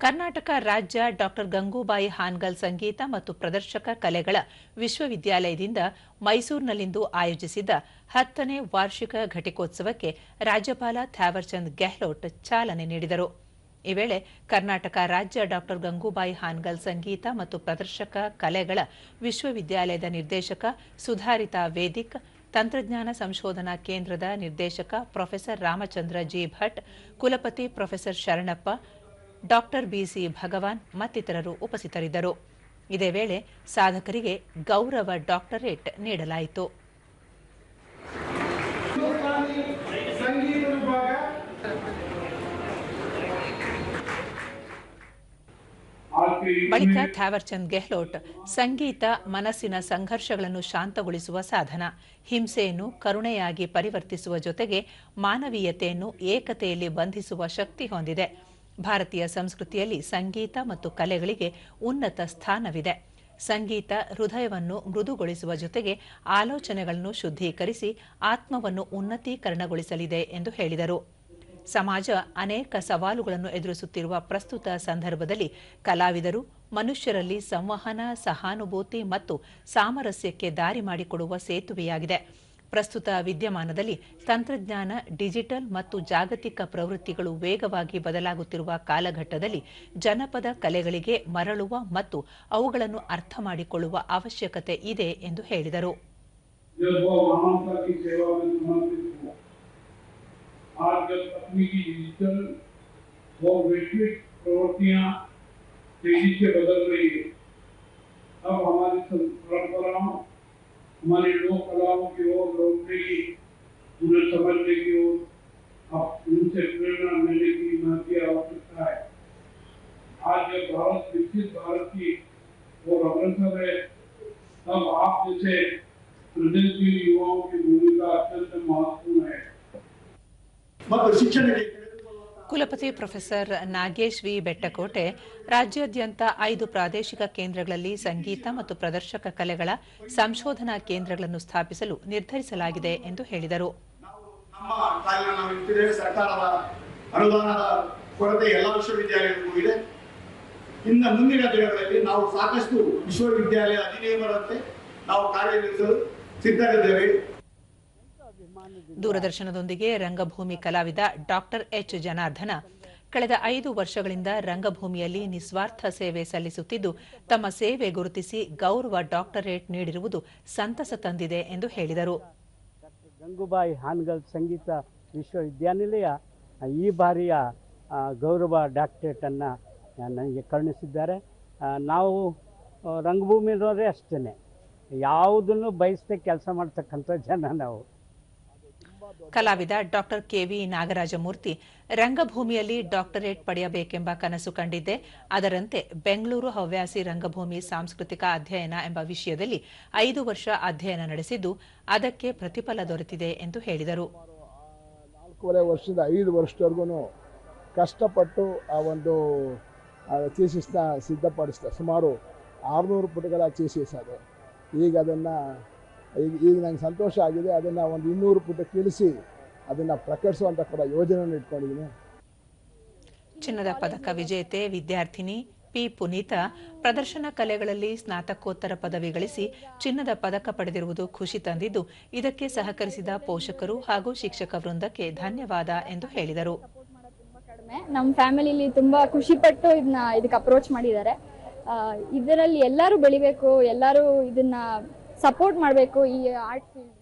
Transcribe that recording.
ಕರ್ನಾಟಕ ರಾಜ್ಯ ಡಾಕ್ಟರ್ ಗಂಗೂಬಾಯಿ ಹಾನ್ಗಲ್ ಸಂಗೀತ ಮತ್ತು ಪ್ರದರ್ಶಕ ಕಲೆಗಳ ವಿಶ್ವವಿದ್ಯಾಲಯದಿಂದ ಮೈಸೂರಿನಲ್ಲಿಂದು ಆಯೋಜಿಸಿದ್ದ ಹತ್ತನೇ ವಾರ್ಷಿಕ ಘಟಿಕೋತ್ಸವಕ್ಕೆ ರಾಜ್ಯಪಾಲ ಥ್ಯಾವರ್ಚಂದ್ ಗೆಹ್ಲೋಟ್ ಚಾಲನೆ ನೀಡಿದರು. ಈ ವೇಳೆ ಕರ್ನಾಟಕ ರಾಜ್ಯ ಡಾಕ್ಟರ್ ಗಂಗೂಬಾಯಿ ಹಾನ್ಗಲ್ ಸಂಗೀತ ಮತ್ತು ಪ್ರದರ್ಶಕ ಕಲೆಗಳ ವಿಶ್ವವಿದ್ಯಾಲಯದ ನಿರ್ದೇಶಕ ಸುಧಾರಿತಾ ವೇದಿಕ್, ತಂತ್ರಜ್ಞಾನ ಸಂಶೋಧನಾ ಕೇಂದ್ರದ ನಿರ್ದೇಶಕ ಪ್ರೊಫೆಸರ್ ರಾಮಚಂದ್ರ ಜಿ ಭಟ್, ಕುಲಪತಿ professor Sharanappa doctor B C Bhagwan ಮತ್ತಿತರರು ಉಪಸ್ಥಿತರಿದ್ದರು. ಇದೇ ವೇಳೆ ಸಾಧಕರಿಗೆ ಗೌರವ ಡಾಕ್ಟರೇಟ್ ನೀಡಲಾಯಿತು. ಬಳಿಕ ಥ್ಯಾವರ್ಚಂದ್ ಗೆಹ್ಲೋಟ್, ಸಂಗೀತ, ಮನಸ್ಸಿನ ಸಂಘರ್ಷಗಳನ್ನು ಶಾಂತಗೊಳಿಸುವ ಸಾಧನ, ಹಿಂಸೆಯನ್ನು ಕರುಣೆಯಾಗಿ ಪರಿವರ್ತಿಸುವ ಜೊತೆಗೆ ಮಾನವೀಯತೆಯನ್ನು ಏಕತೆಯಲ್ಲಿ ಬಂಧಿಸುವ ಶಕ್ತಿ ಹೊಂದಿದೆ. ಭಾರತೀಯ ಸಂಸ್ಕೃತಿಯಲ್ಲಿ ಸಂಗೀತ ಮತ್ತು ಕಲೆಗಳಿಗೆ ಉನ್ನತ ಸ್ಥಾನವಿದೆ. ಸಂಗೀತ ಹೃದಯವನ್ನು ಮೃದುಗೊಳಿಸುವ ಜೊತೆಗೆ ಆಲೋಚನೆಗಳನ್ನು ಶುದ್ಧೀಕರಿಸಿ ಆತ್ಮವನ್ನು ಉನ್ನತೀಕರಣಗೊಳಿಸಲಿದೆ ಎಂದು ಹೇಳಿದರು. ಸಮಾಜ ಅನೇಕ ಸವಾಲುಗಳನ್ನು ಎದುರಿಸುತ್ತಿರುವ ಪ್ರಸ್ತುತ ಸಂದರ್ಭದಲ್ಲಿ ಕಲಾವಿದರು ಮನುಷ್ಯರಲ್ಲಿ ಸಂವಹನ, ಸಹಾನುಭೂತಿ ಮತ್ತು ಸಾಮರಸ್ಯಕ್ಕೆ ದಾರಿ ಮಾಡಿಕೊಡುವ ಸೇತುವೆಯಾಗಿದೆ. ಪ್ರಸ್ತುತ ವಿದ್ಯಮಾನದಲ್ಲಿ ತಂತ್ರಜ್ಞಾನ ಡಿಜಿಟಲ್ ಮತ್ತು ಜಾಗತಿಕ ಪ್ರವೃತ್ತಿಗಳು ವೇಗವಾಗಿ ಬದಲಾಗುತ್ತಿರುವ ಕಾಲಘಟ್ಟದಲ್ಲಿ ಜನಪದ ಕಲೆಗಳಿಗೆ ಮರಳುವ ಮತ್ತು ಅವುಗಳನ್ನು ಅರ್ಥ ಮಾಡಿಕೊಳ್ಳುವ ಅವಶ್ಯಕತೆ ಇದೆ ಎಂದು ಹೇಳಿದರು जब वो मानवता की सेवा में समर्पित हुआ आज जब तकनीकी डिजिटल और वैश्विक प्रवृत्तियां तेजी से बदल रही है हमारी लोक कलाओं की ओर लौटने की उन्हें समझने की ओर अब उनसे प्रेरणा लेने की महती आवश्यकता है। आज जब भारत विकसित भारत की ओर अग्रसर है, तब आप जैसे प्रदेश युवाओं की भूमिका अत्यंत महत्वपूर्ण है। मतलब शिक्षण ಕುಲಪತಿ ಪ್ರೊಫೆಸರ್ ನಾಗೇಶ್ ವಿ. ಬೆಟ್ಟಕೋಟೆ ರಾಜ್ಯಾದ್ಯಂತ ಐದು ಪ್ರಾದೇಶಿಕ ಕೇಂದ್ರಗಳಲ್ಲಿ ಸಂಗೀತ ಮತ್ತು ಪ್ರದರ್ಶಕ ಕಲೆಗಳ ಸಂಶೋಧನಾ ಕೇಂದ್ರಗಳನ್ನು ಸ್ಥಾಪಿಸಲು ನಿರ್ಧರಿಸಲಾಗಿದೆ ಎಂದು ಹೇಳಿದರು. ಕೊರತೆ ಎಲ್ಲ ಇದೆ. ಇನ್ನು ಮುಂದಿನ ದಿನಗಳಲ್ಲಿ ನಾವು ಸಾಕಷ್ಟು ವಿಶ್ವವಿದ್ಯಾಲಯ ಅಧಿನಿಯಮದಂತೆ ನಾವು ಕಾರ್ಯನಿರ್ವಹಿಸಲು ಸಿದ್ಧರಿದ್ದೇವೆ. ದೂರದರ್ಶನದೊಂದಿಗೆ ರಂಗಭೂಮಿ ಕಲಾವಿದ ಡಾಕ್ಟರ್ ಎಚ್ ಜನಾರ್ದನ ಕಳೆದ ಐದು ವರ್ಷಗಳಿಂದ ರಂಗಭೂಮಿಯಲ್ಲಿ ನಿಸ್ವಾರ್ಥ ಸೇವೆ ಸಲ್ಲಿಸುತ್ತಿದ್ದು, ತಮ್ಮ ಸೇವೆ ಗುರುತಿಸಿ ಗೌರವ ಡಾಕ್ಟರೇಟ್ ನೀಡಿರುವುದು ಸಂತಸ ತಂದಿದೆ ಎಂದು ಹೇಳಿದರು. ಗಂಗೂಬಾಯಿ ಹಾನ್ಗಲ್ ಸಂಗೀತ ವಿಶ್ವವಿದ್ಯಾನಿಲಯ, ಈ ಬಾರಿಯ ಗೌರವ ಡಾಕ್ಟರೇಟನ್ನು ನನಗೆ ಕರುಣಿಸಿದ್ದಾರೆ. ನಾವು ರಂಗಭೂಮಿ ಇರೋದೇ ಅಷ್ಟೇ ಯಾವುದನ್ನು ಬಯಸದೆ ಕೆಲಸ ಮಾಡ್ತಕ್ಕಂಥ ಜನ ನಾವು. ಕಲಾವಿದ ಡಾಕ್ಟರ್ ಕೆವಿ ನಾಗರಾಜಮೂರ್ತಿ ರಂಗಭೂಮಿಯಲ್ಲಿ ಡಾಕ್ಟರೇಟ್ ಪಡೆಯಬೇಕೆಂಬ ಕನಸು ಕಂಡಿದ್ದೆ. ಅದರಂತೆ ಬೆಂಗಳೂರು ಹವ್ಯಾಸಿ ರಂಗಭೂಮಿ ಸಾಂಸ್ಕೃತಿಕ ಅಧ್ಯಯನ ಎಂಬ ವಿಷಯದಲ್ಲಿ ಐದು ವರ್ಷ ಅಧ್ಯಯನ ನಡೆಸಿದ್ದು, ಅದಕ್ಕೆ ಪ್ರತಿಫಲ ದೊರೆತಿದೆ ಎಂದು ಹೇಳಿದರು. ವರ್ಷದ, ಐದು ವರ್ಷದವರೆಗೂ ಕಷ್ಟಪಟ್ಟು ಆ ಒಂದು ಥೀಸಿಸ್ನ ಸಿದ್ಧಪಡಿಸಿದೆ ಸುಮಾರು ಆರುನೂರು ಪುಟಗಳ ಥೀಸಿಸ್ ಅದು. ಈಗ ಅದನ್ನು ಈಗ ಈಗ ನಂಗೆ ಸಂತೋಷ ಆಗಿದೆ ಅದನ್ನು ಒಂದು ಇನ್ನೂರು ಪುಟಕ್ಕೆ ಇಳಿಸಿ ಅದನ್ನು ಪ್ರಕಟಿಸುವಂಥ ಕೂಡ ಯೋಜನೆಯನ್ನು ಇಟ್ಕೊಂಡಿದ್ದೀನಿ. ಚಿನ್ನದ ಪದಕ ವಿಜೇತೆ ವಿದ್ಯಾರ್ಥಿನಿ ಪಿ ಪುನೀತಾ ಪ್ರದರ್ಶನ ಕಲೆಗಳಲ್ಲಿ ಸ್ನಾತಕೋತ್ತರ ಪದವಿ ಗಳಿಸಿ ಚಿನ್ನದ ಪದಕ ಪಡೆದಿರುವುದು ಖುಷಿ ತಂದಿದ್ದು ಇದಕ್ಕೆ ಸಹಕರಿಸಿದ ಪೋಷಕರು ಹಾಗೂ ಶಿಕ್ಷಕ ವೃಂದಕ್ಕೆ ಧನ್ಯವಾದ ಎಂದು ಹೇಳಿದರು. ಕಡಿಮೆ ನಮ್ಮ ಫ್ಯಾಮಿಲಿಲಿ ತುಂಬಾ ಖುಷಿ ಪಟ್ಟು ಇದನ್ನ ಇದಕ್ಕೆ ಅಪ್ರೋಚ್ ಮಾಡಿದ್ದಾರೆ. ಇದರಲ್ಲಿ ಎಲ್ಲರೂ ಬೆಳಿಬೇಕು ಎಲ್ಲರೂ ಇದನ್ನ ಸಪೋರ್ಟ್ ಮಾಡಬೇಕು ಈ ಆರ್ಟ್ ಫೀಲ್ಡ್